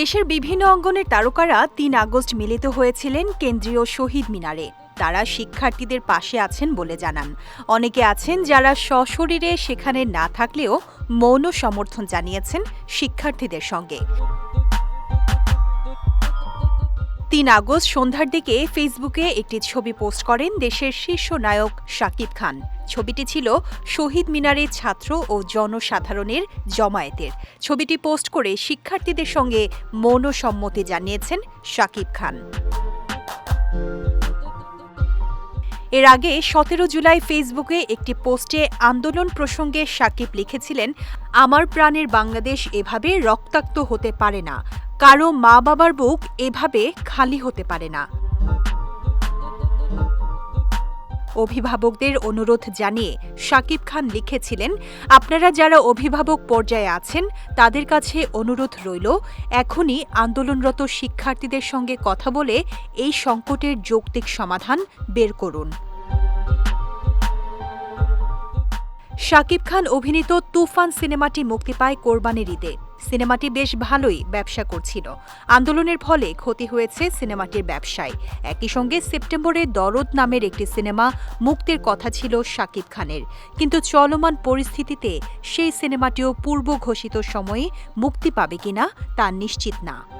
দেশের বিভিন্ন অঙ্গনের তারকারা তিন আগস্ট মিলিত হয়েছিলেন কেন্দ্রীয় শহীদ মিনারে। তারা শিক্ষার্থীদের পাশে আছেন বলে জানান। অনেকে আছেন যারা সশরীরে সেখানে না থাকলেও মৌন সমর্থন জানিয়েছেন শিক্ষার্থীদের সঙ্গে। তিন আগস্ট সন্ধ্যার দিকে ফেসবুকে একটি ছবি পোস্ট করেন দেশের শীর্ষ নায়ক শাকিব খান। ছবিটি ছিল শহীদ মিনারের ছাত্র ও জনসাধারণের জমায়েতের। ছবিটি পোস্ট করে শিক্ষার্থীদের সঙ্গে মৌন সম্মতি জানিয়েছেন শাকিব খান। এর আগে সতেরো জুলাই ফেসবুকে একটি পোস্টে আন্দোলন প্রসঙ্গে সাকিব লিখেছিলেন, আমার প্রাণের বাংলাদেশ এভাবে রক্তাক্ত হতে পারে না। কারও মা বাবার বুক এভাবে খালি হতে পারে না। অভিভাবকদের অনুরোধ জানিয়ে শাকিব খান লিখেছিলেন, আপনারা যারা অভিভাবক পর্যায়ে আছেন, তাদের কাছে অনুরোধ রইল, এখনই আন্দোলনরত শিক্ষার্থীদের সঙ্গে কথা বলে এই সংকটের যৌক্তিক সমাধান বের করুন। শাকিব খান অভিনীত তুফান সিনেমাটি মুক্তি পায় কোরবানির ঈদে। সিনেমাটি বেশ ভালোই ব্যবসা করছিল। আন্দোলনের ফলে ক্ষতি হয়েছে সিনেমাটির ব্যবসায়। একই সঙ্গে সেপ্টেম্বরে দরদ নামের একটি সিনেমা মুক্তির কথা ছিল শাকিব খানের। কিন্তু চলমান পরিস্থিতিতে সেই সিনেমাটিও পূর্ব ঘোষিত সময়ে মুক্তি পাবে কিনা তা নিশ্চিত না।